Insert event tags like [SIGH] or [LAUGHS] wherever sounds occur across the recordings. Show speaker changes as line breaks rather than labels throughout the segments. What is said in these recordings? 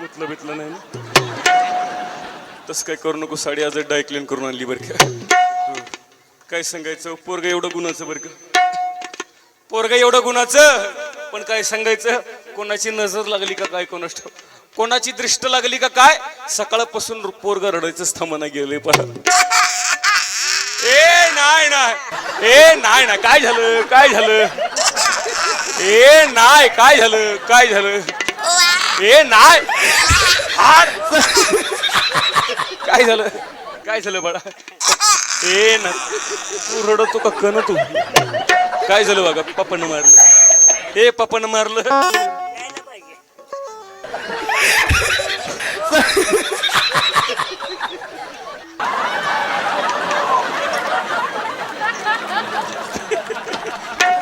मुतलं भेटलं नाही ना? तसं काय करू नको साडी आज डायक्लेन करून आणली बरं का. काय सांगायचं? पोरग एवढं गुणाचं बरं का. पोरग एवढं गुणाचं पण काय सांगायचं? कोणाची नजर लागली का काय कोणाच कोणाची दृष्ट लागली का काय? सकाळपासून पोरग रडायचं थांबना गेले पण ए नाही नाही. ए नाही ना काय झालं? काय झालं? ए नाही काय झालं? काय झालं? ए नाही काय झालं? काय झालं बाळा? ए ना तू रडतो का कन तू? काय झालं बघा पप्पानं मारलं. ए पप्पानं मारलं.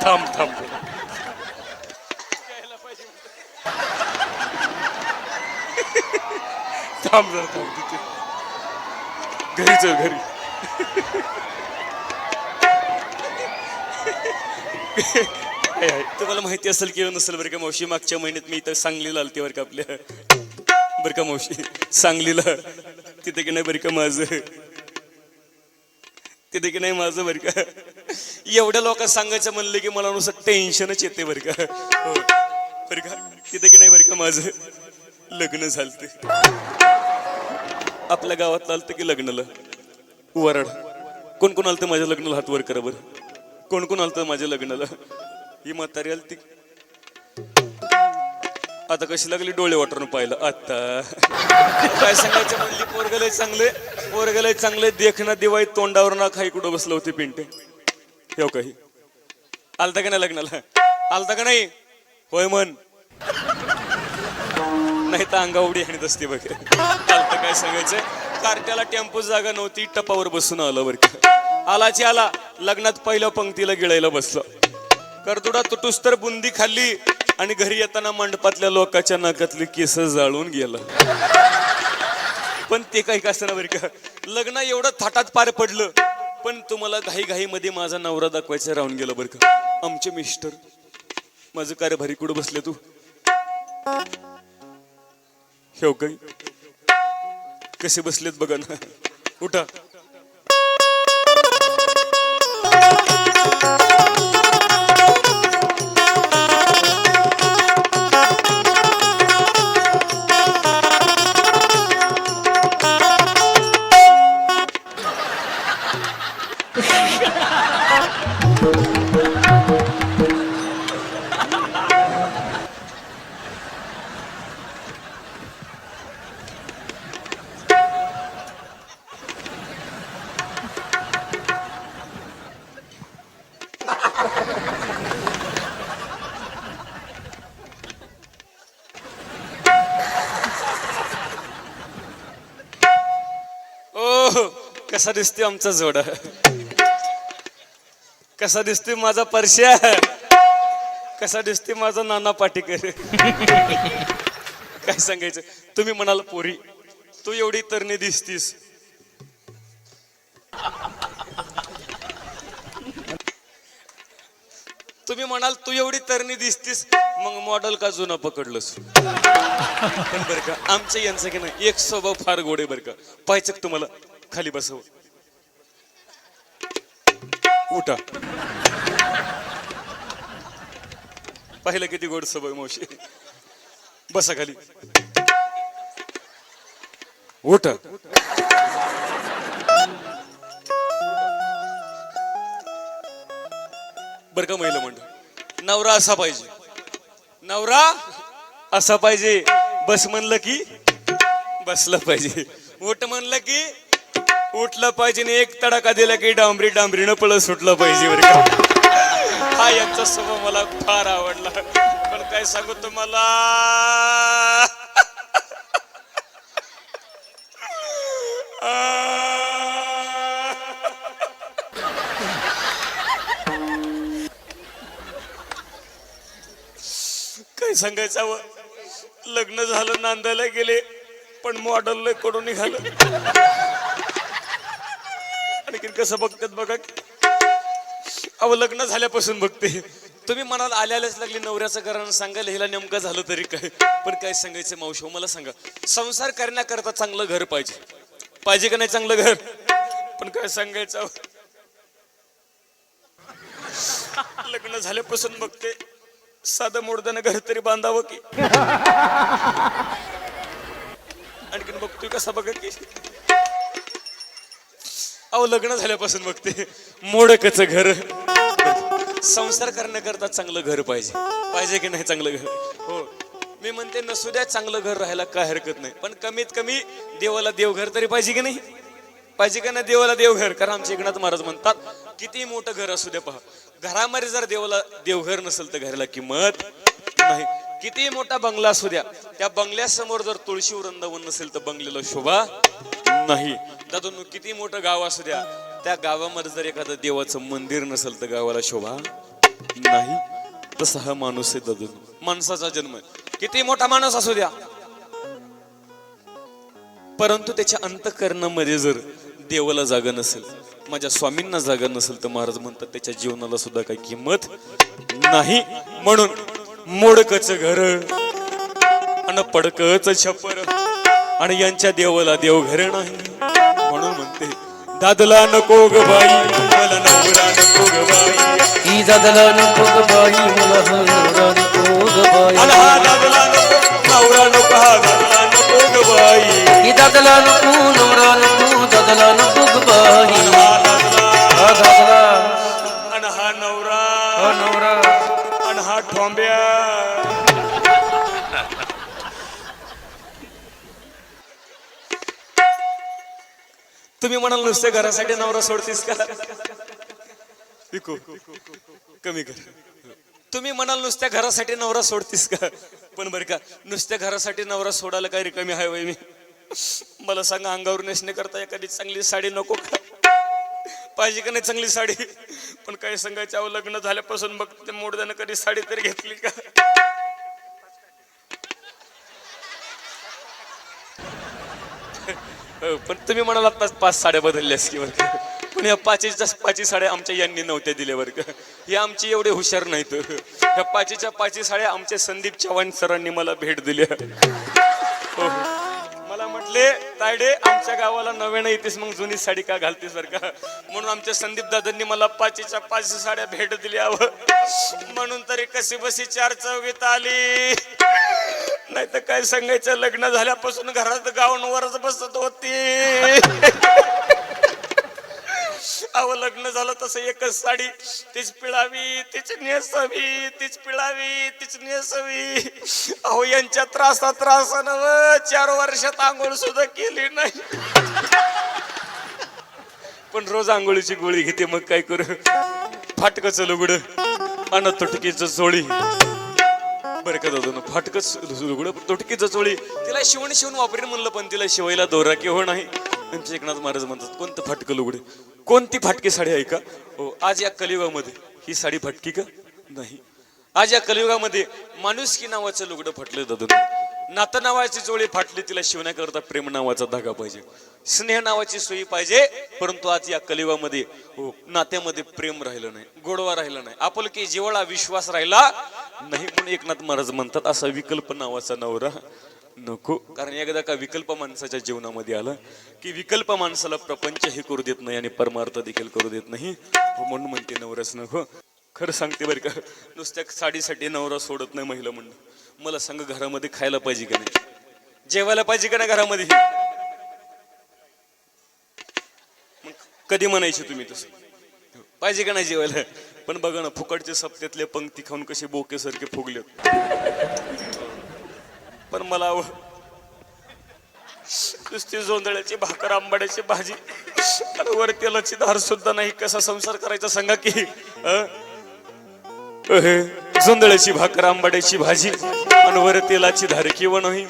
थांब थांब. थांब जरा थांब तिथे. घरी चल घरी. तुम्हाला माहिती असेल किंवा नसेल बरं का मावशी मागच्या महिन्यात मी इथं सांगलीला आलते बरं का आपल्या. बरं का मावशी सांगलीला तिथे की नाही बरं का माझं? तिथे की नाही माझं बरं का? एवढ्या लोकांना सांगायचं म्हणलं की मला नुसतं टेन्शनच येते बरं का. हो. बरं का? तिथे की नाही बरं का माझं? लग्न झालं आपल्या गावात आलतं की लग्नाला वरड. कोण कोण आलतं माझ्या लग्नाला हात वर करा बरं. कोण कोण आलतं माझ्या लग्नाला. ही म्हातारी आलती आता कशी लागली डोळे वाटून पाहिलं. आता काय सांगायचं म्हणली पोरगलाय चांगले पोरगलाय चांगले देखना दिवाळी तोंडावर ना खाई कुठं बसलं होते पिंटे. हे हो काही आलता का नाही लग्नाला? आलता का नाही? होय मन नाही तर अंगावडी आणत असते बघ. काय सांगायचंय. कार्ट्याला टेम्पो जागा नव्हती टपावर बसून आलं बरं का. आलाची आला लग्नात पहिल्या पंक्तीला गिळायला बसलं. करदुडा तुटूस तर बुंदी खाल्ली आणि घरी येताना मंडपातल्या लोकांच्या नाकातली केस जाळून गेलं. पण ते काही का असताना बरं का. लग्न एवढं थाटात पार पडलं पण तुम्हाला घाई घाई मध्ये माझा नवरा दाखवायचा राहून गेला बरं का. आमचे मिस्टर माझं कारभारी कुठं बसले तू? हे हो काही? कसे बसलेत बघा ना. उठा. हो कसा दिसते आमचा जोडा? कसा दिसते माझा परश्या? कसा दिसते माझा नाना पाटीकर? काय सांगायचं? तुम्ही म्हणाल पोरी. तू एवढी तरणी दिसतीस. तुम्ही म्हणाल तू एवढी तरणी दिसतीस मग मॉडेल का जुना पकडलंस? पण बरं का आमच्या यांचं की नाही एक स्वभाव फार गोडे बरं का. पाहायचं तुम्हाला? खाली बसव. उठा. पाहिलं किती गोड स्वभाव मावशी. बसा खाली. उठा. बर का महिला मंडळ? नवरा असा पाहिजे. नवरा असा पाहिजे. बस म्हणलं की बसलं पाहिजे. उठ म्हणलं की उठलं पाहिजे आणि एक तडाखा दिला की डांबरी डांबरीनं पळत सुटलं पाहिजे बरं का. हा यांचा स्वभाव मला फार आवडला. पण काय सांगू तुम्हाला? काय सांगायचं? लग्न झालं नांदायला गेले पण मॉडेल कडून निघालं. आणखीन कसं बघतात बघा. अहो लग्न झाल्यापासून बघते. तुम्ही मनाला आल्यालाच लागली नवऱ्याचं कारण सांगायला हिला नेमकं झालं तरी काय? पण काय सांगायचं मावशी हो, मला सांगा. संसार करण्याकरता चांगलं घर पाहिजे. पाहिजे का नाही चांगलं घर? पण काय सांगायचं? लग्न झाल्यापासून बघते. साधं मोडदानं घर तरी बांधावं की? आणखीन बघतोय कसा बघा की? अहो लग्न झाल्यापासून बघते. मोडकच घर. संसार करण्याकरता चांगलं घर पाहिजे. पाहिजे की नाही चांगलं घर? हो. मी म्हणते नसू द्या चांगलं घर राहायला काय हरकत नाही. पण कमीत कमी देवाला देवघर तरी पाहिजे की नाही? पाहिजे का नाही देवाला देवघर? कारण आमचे एकनाथ महाराज म्हणतात किती मोठं घर असू द्या पहा. घरामध्ये जर देवाला देवघर नसेल तर घराला किंमत नाही. किती मोठा बंगला असू द्या त्या बंगल्यासमोर जर तुळशी वृंदावन नसेल तर बंगल्याला शोभा नाही. दादू किती मोठं गाव असू द्या त्या गावामध्ये जर एखादं देवाचं मंदिर नसेल तर गावाला शोभा नाही. तसा हा माणूस आहे दादू माणसाचा जन्म आहे. किती मोठा माणूस असू द्या. परंतु त्याच्या अंतकरणामध्ये जर देवाला जागा नसेल माझ्या स्वामींना जागा नसेल तर महाराज म्हणतात त्याच्या जीवनाला सुद्धा काही किंमत नाही. म्हणून मोडकच घर आणि पडकच छपर आणि यांच्या देवाला देव घर नाही. म्हणून म्हणते दादला नको ग बाई मला नवरा नको ग बाई.
ही दादला नको ग बाई मला हरवरा नको ग बाई.
हा दादला नको नवरा नको हा दादला नको ग बाई.
ही दादला नको नवरा नको दादला नको ग बाई.
हा दादला
हा
हा नवरा
हा नवरा.
आणि हा ठोंब्या. तुम्ही म्हणाल नुसते घरासाठी नवरा सोडतीस का? विकू. कमी कर. तुम्ही म्हणाल नुसत्या घरासाठी नवरा सोडतीस का? पण बरं का नुसत्या घरासाठी नवरा सोडायला काही रिकामी आहे वय मी. मला सांगा अंगावर नेसणे करता एखादी चांगली साडी नको का? पाहिजे का नाही चांगली साडी? पण काय सांगायचं अहो लग्न झाल्यापासून बघ ते मोडद्यानं कधी साडी तरी घेतली का? पण तुम्ही म्हणालात पाच पाच साड्या बदलल्यास की बरं का. पण या पाचीच्या पाची साड्या आमच्या यांनी नव्हत्या दिल्या बरं का. हे आमची एवढे हुशार नाहीत. ह्या पाचीच्या पाची साड्या आमच्या संदीप चव्हाण सरांनी मला भेट दिल्या. हो. मला म्हटले तायडे आमच्या गावाला नव्यानं येतेस मग जुनी साडी का घालतेस बरं का? म्हणून आमच्या संदीप दादांनी मला पाचीच्या पाच साड्या भेट दिल्या. म्हणून तरी कशी बसी चार चौघीत आली. नाही तर काय सांगायचं? लग्न झाल्यापासून घरात गाऊनवरच बसत होती. अहो लग्न झालं तसं एकच साडी. तीच पिळावी तीच नेसावी तीच पिळावी तीच नेसावी. अहो यांच्या त्रासा त्रासानं व चार वर्षात आंघोळ सुद्धा केली नाही. पण रोज आंघोळीची गोळी घेते मग काय करू? फाटकचं लुगड अन तुटकीच चोळी बरं का दादा फाटकच लुगड तोटकी चोळी तिला शिवण शिवून वापरेन म्हणलं पण तिला शिवायला दोरा किंवा हो नाही. आमच्या एकनाथ महाराज म्हणतात कोणतं फाटकं लुगडे? कोणती फाटकी साडी आहे का? हो आज या कलियुगामध्ये. ही साडी फाटकी का? नाही. आज या कलियुगामध्ये माणुसकी नावाचं लुगडं फाटलं जातं नातं नावाची जोळी फाटली तिला शिवण्याकरता प्रेम नावाचा धागा पाहिजे. स्नेह नावाची सोयी पाहिजे. परंतु आज या कलिवामध्ये हो नात्यामध्ये प्रेम राहिलं नाही गोडवा राहिला नाही. आपुलकी जिवळा विश्वास राहिला नाही पण एकनाथ महाराज म्हणतात असा विकल्प नावाचा नवरा नको. कारण एकदा का विकल्प माणसाच्या जीवनामध्ये आला की विकल्प माणसाला प्रपंच हे करू देत नाही आणि परमार्थ देखील करू देत नाही. हो, म्हणून म्हणते नवराच नको. खरं सांगते बरं का नुसत्या साडीसाठी नवरा सोडत नाही महिला म्हणणं मला सांग घरामध्ये खायला पाहिजे का नाही? जेवायला पाहिजे का नाही घरामध्ये? कधी म्हणायचे तुम्ही तसं? पाहिजे का नाही जेवायला? पण बघा ना फुकटचे सप्त्यातले पंक्ती खाऊन कसे बोकेसारखे फुगले पण मला आव- नुसती जोंधळ्याची भाकर आंबाड्याची भाजी वर तेलाची धार सुद्धा नाही. कसा संसार करायचा सांगा की अं? जोंधळ्याची भाकर आंबाड्याची भाजी आणि वर तेलाची धार किंवा नाही.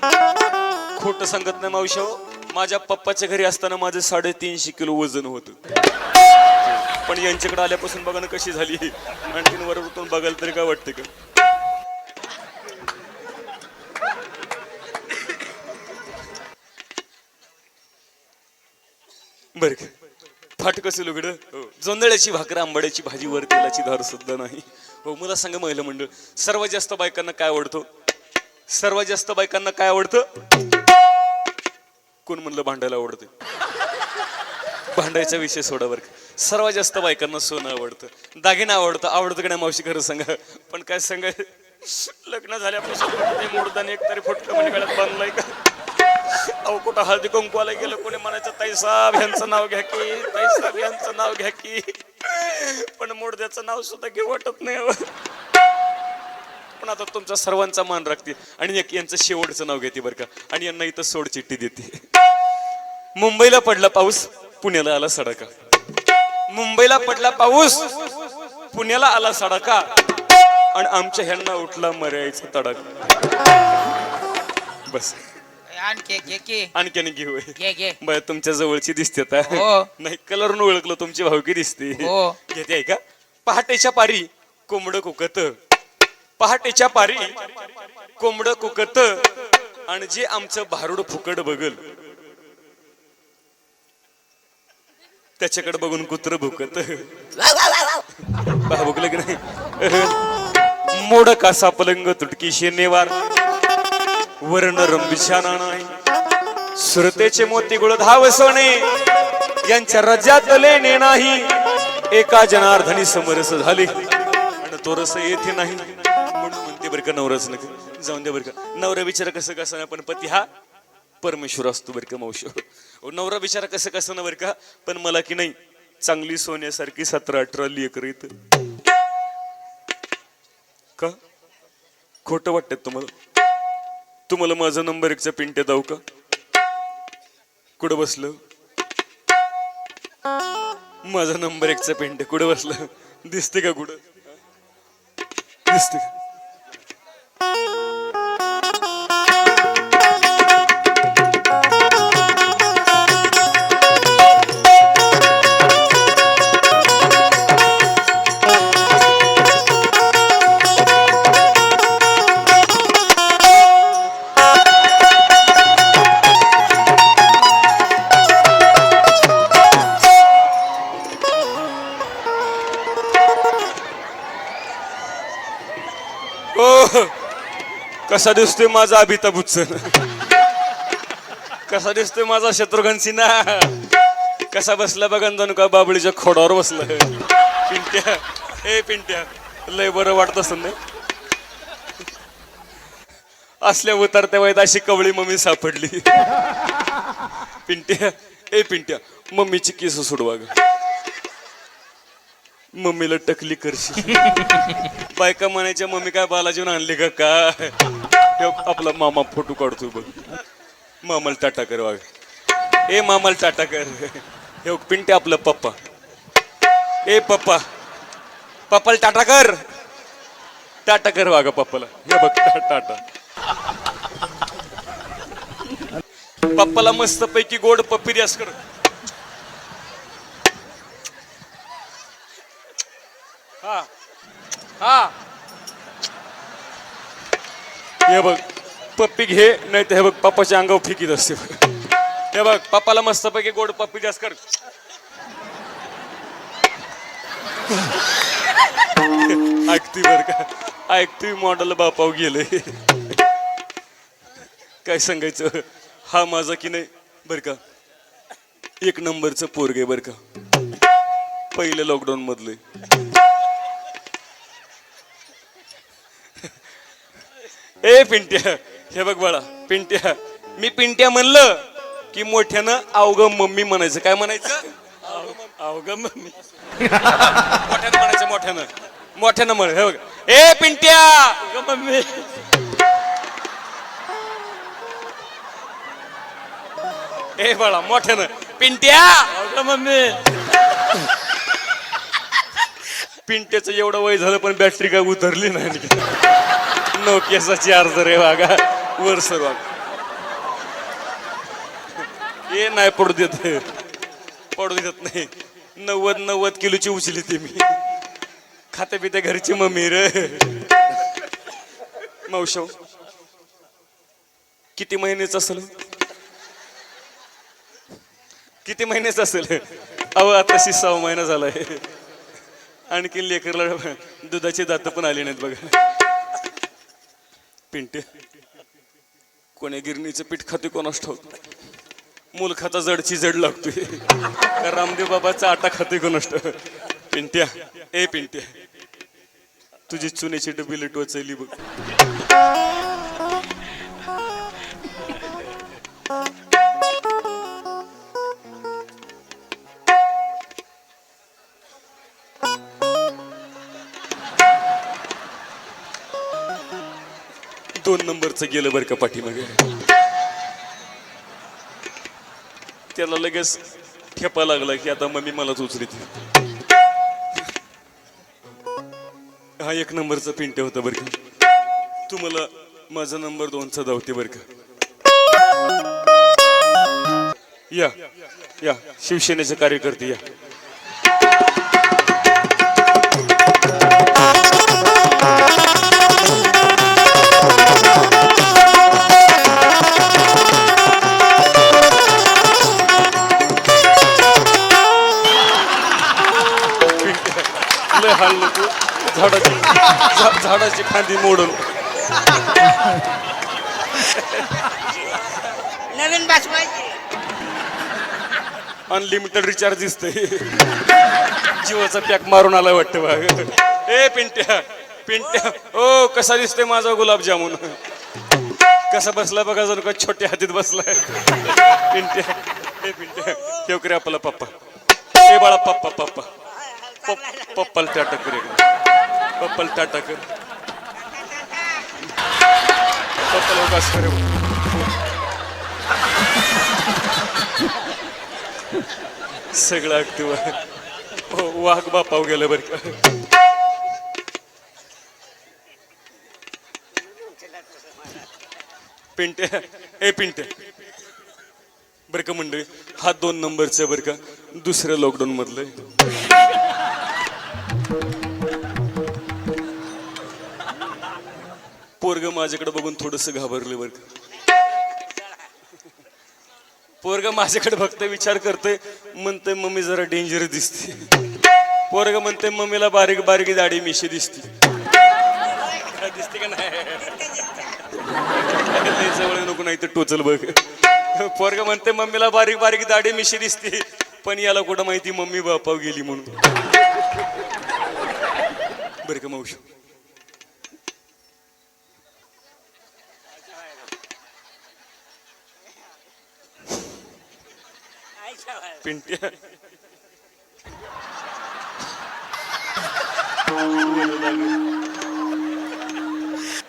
खोट सांगत नाही मावशा हो. माझ्या पप्पाच्या घरी असताना माझं साडेतीनशे किलो वजन होतं. पण यांच्याकडे आल्यापासून बघा ना कशी झाली. आणखीन वर बघायला तरी काय वाटतं का? बर फाट कसं लुगड जोंदळ्याची हो. जोंधळ्याची भाकर आंबाड्याची भाजी वर तेलाची धार सुद्धा नाही. हो मला सांगा महिला मंडळ सर्वात जास्त बायकांना काय आवडतं? सर्वात जास्त बायकांना काय आवडतं? कोण म्हणलं भांडायला आवडतं? भांडायचा विषय सोडा बरं का. सर्वात जास्त बायकांना सोनं आवडतं. दागिना आवडतं. आवडतं की नाही मावशी खरं सांगा. पण काय सांगा लग्न झाल्यापासून ते मोडदान एक तरी फुटलं म्हणजे गळ्यात बांधलाय का? अहो कुठं हळदी कुंकवाला गेलं कोणी म्हणायचं ताईसाहेब यांचं नाव घ्या की ताईसाहेब यांचं नाव घ्या की. पण मोडद्याचं नाव सुद्धा घेऊ वाटत नाही पण आता तुमचा सर्वांचा मान राखते. आणि एक यांचं शेवटचं नाव घेते बरं का. आणि यांना इथं सोड चिठ्ठी देते. मुंबईला पडला पाऊस पुण्याला आला सडका. मुंबईला पडला पाऊस पुण्याला आला सडका. आणि आमच्या ह्यांना उठला मर्यायचा तडका बस.
आणखी
घेऊ. तुमच्या जवळची दिसते
हो.
नाही कलरनं ओळखलं तुमची भावकी दिसते.
हो.
घेते आहे का? पहाटेच्या पारी कोंबड कुकत. पहाटेच्या पारी कोंबड कुकत. आणि जे आमचं भारूड फुकट बगल त्याच्याकडे बघून कुत्र भुकत. भुकलं की नाही? मोड कासा पलंग तुटकी शेनेवार वर्ण रंबिशाना नाही. सुरतेचे मोती गुळ धाव सोने यांच्या राज्यात लेणे नाही. एका जनार्दनी समरस झाले. आणि तो रस येथे नाही. म्हणून म्हणते बरं का नवरस नका. जाऊन दे बरं का. नवरा विचार कसं कसं नाही पण पती हा परमेश्वर असतो बरं का मावशी? नवरा बिचारा कसं कसं ना बरं का? पण मला की नाही चांगली सोन्यासारखी सतरा अठरा लेकर येत का? खोटं वाटत तुम्हाला? तुम्हाला माझा नंबर एकचा पिंट्या जाऊ का? कुठं बसलं? माझा नंबर एकचा पेंट कुठं बसलं? दिसते का कुठं? दिसते का? कसा दिसतोय माझा अभिताभ बच्चन कसा दिसतोय माझा शत्रुघ्न सिन्हा कसा बसला बघा जाणू का बाबळीच्या खोडावर बसला. पिंट्या. हे पिंट्या. लय बरं वाटत असं ना? असल्या उतरत्या वयात अशी कवळी मम्मी सापडली. पिंट्या. ए पिंट्या. मम्मीची केस सोडवा ग मम्मीला टकली करशील. बायका म्हणायच्या मम्मी काय बालाजीवन आणली का काय? ह्यो आपला मामा फोटो काढतो बघ. मामाला टाटा कर वाग ए मामाला टाटा कर. हे पिंटे आपलं पप्पा. ए पप्पा. पप्पाला टाटा कर. टाटा कर वागा पप्पाला. हे बघ टाटा. पप्पाला मस्त पैकी गोड पप्पी रियास कर. हा. हा. हे बघ पप्पी घे नाही तर हे बघ पप्पाच्या अंगावर फिकीत असते हे बघ पप्पाला मस्तपैकी गोड पप्पी जास्त कर. ऐकती बर का? ऐकती मॉडेल बापाव गेले काय सांगायचं? हा माझा की नाही? बर का? एक नंबरचं पोरगे बर का? पहिलं लॉकडाऊन मधले ए पिंट्या. हे बघ बाळा पिंट्या. मी पिंट्या म्हणलं की मोठ्यानं अवघ मम्मी म्हणायचं. काय म्हणायचं? अवघ मम्मी. मोठ्यानं म्हणायचं मोठ्यानं. मोठ्यानं म्हण हे बघ. ए पिंट्या! मम्मी. ए बाळा मोठ्यानं. पिंट्या! मम्मी. पिंट्याचं एवढं वय झालं पण बॅटरी काय उतरली नाही. नो नोकियाचा चार्जर आहे वागा वर सर वाग हे नाही पडू देत. पडू देत नाही. नव्वद नव्वद किलोची उचली ती मी. खाते पिते घरची मम्मी र. मावशव किती महिन्याचं असेल? किती महिन्याचं असेल? अहो आताशी सहा महिना झालाय. आणखी लेकरला दुधाची दात पण आली नाहीत बघा. पिंटे. कोण्या गिरणीचं पीठ खाते कोणाच ठाऊक मूल खाता जडची जड लागतोय. का [LAUGHS] रामदेव बाबाचा आटा खाते कोणाच ठेव पिंट्या ए पिंट्या तुझी चुनेची डबी लेट बघ दोन नंबरचं गेलं बरं का पाठीमागे. त्याला लगेच ठेपा लागला की आता मम्मी मलाच उचलीत. हा एक नंबरचा पिंटे होता बरं का. तुम्हाला माझा नंबर दोनचा धावते बरं का. या या. शिवसेनेचे कार्यकर्ते या. झाडाची झा- झाडाची फांदी मोडून.
नवीन
अनलिमिटेड रिचार्ज दिसतंय. जिओचा पॅक मारून आला वाटतं बघ. ए पिंट्या पिंट्या. ओ कसा दिसतोय माझा गुलाबजामुन? कसा बसला बघा जणू का छोट्या हातीत बसलाय. पिंट्या ए पिंट्या ठेव करे आपला पप्पा. ए बाळा पप्पा पप्पा. पप- पप्पाला टाटा कर एकदा. पप्पल टाटा कर. पप्पल उगाच करे सगळं ऍक्टिव्ह हो वाघ बापाव गेलं बरं का. पिंटे ए पिंटे. बरं का मंडळी हा दोन नंबरचं बरं का दुसऱ्या लॉकडाऊन मधलं पोरग माझ्याकडे बघून थोडस घाबरले बरं का. पोरग माझ्याकडे बघते विचार करतोय म्हणते मम्मी जरा डेंजर दिसते. पोरग म्हणते मम्मीला बारीक बारीक दाढी मिशी दिसते. दिसते का नाही? जवळ नको नाही तर टोचल बघ. पोरग म्हणते मम्मीला बारीक बारीक दाढी मिशी दिसते. पण याला कुठं माहिती मम्मी बापाव गेली म्हणून. बरं का मावशी? पिंटी.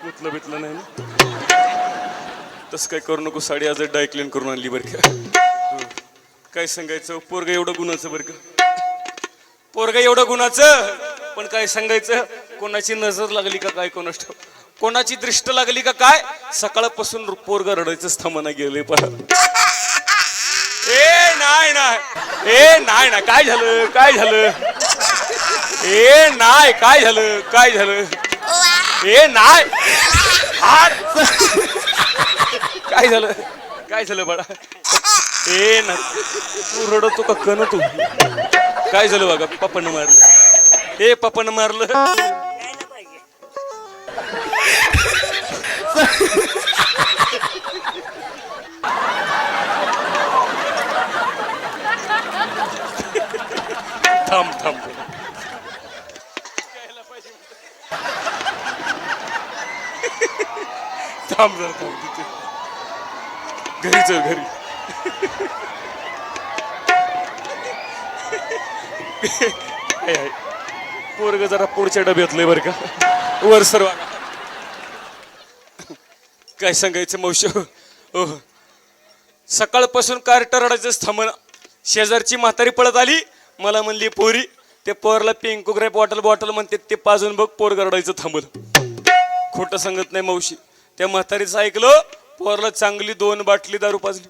मुतलं बितलं नाही ना? तसं काय करू नको साडी आज डाय क्लीन करून आणली बरं का. काय सांगायचं? पोरग एवढं गुणाचं बरं का? पोरग एवढं गुणाचं पण काय सांगायचं? कोणाची नजर लागली का काय कोणाच कोणाची दृष्ट लागली का काय? सकाळपासून पोरग रडायचं थांबना गेले पहा. ए! नाही नाही. ए नाही ना काय झालं? काय झालं? ए नाही. काय झालं? काय झालं? ए नाही. काय झालं? काय झालं बाळा? ए ना तू रडतो का कन तू? काय झालं बघा? पप्पानं मारलं. ए पप्पानं मारलं. [LAUGHS] [LAUGHS] थांब थांब. थांब जरा थांब तिथे. घरी चल घरी. आहे, पोरग जरा पुढच्या डब्यातलंय बरं का. वर सर्व काय सांगायचं मावशी? हो सकाळपासून कार टरडायचं थांबण शेजारची म्हातारी पळत आली. मला म्हणली पोरी ते पोरला पिंकू ग्रेप बॉटल बॉटल म्हणते ते पाजून बघ पोर गरडायचं थांबलं. खोटं सांगत नाही मावशी. त्या म्हातारीचं ऐकलं पोरला चांगली दोन बाटली दारू पाजली.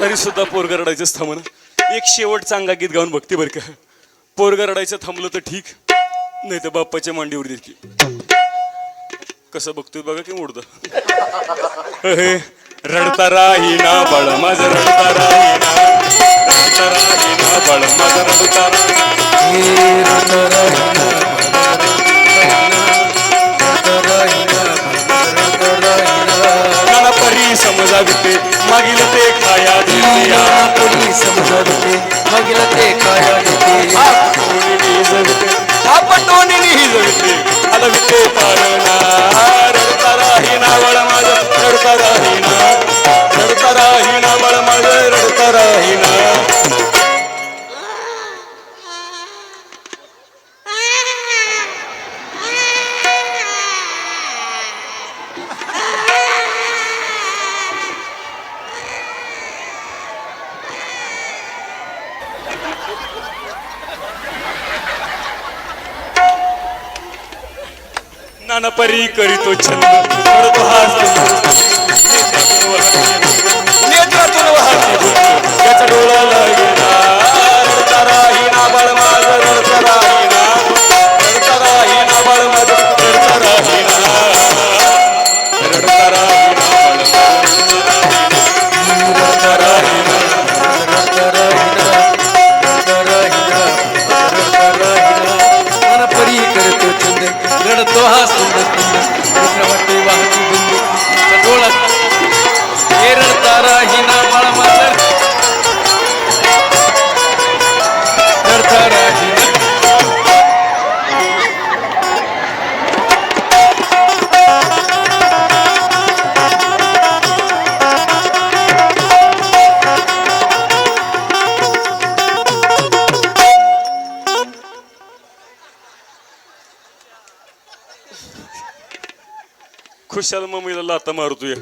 तरी सुद्धा पोरग रडायचंच थांबणं एक शेवट चांगला गीत गाऊन बघते बरं का. पोरग रडायचं थांबलं तर ठीक नाही तर बाप्पाच्या मांडीवर देखील कसं बघतोय बघा की मोडतं रडता राहीना बळ माझं रडता राहीना. रडता राहीना बळ माझं रडता राहीना. नाना परी समजाविते मागील ते खाया देते
मागील ते
पारणा रडता राहीना बळ माझं रडता राहीना रडता राहीना बळ माझं परी करीतो छंद. हा नेत्रातून वाहते डोळा खुशाल मम्मीला लाता मारतोय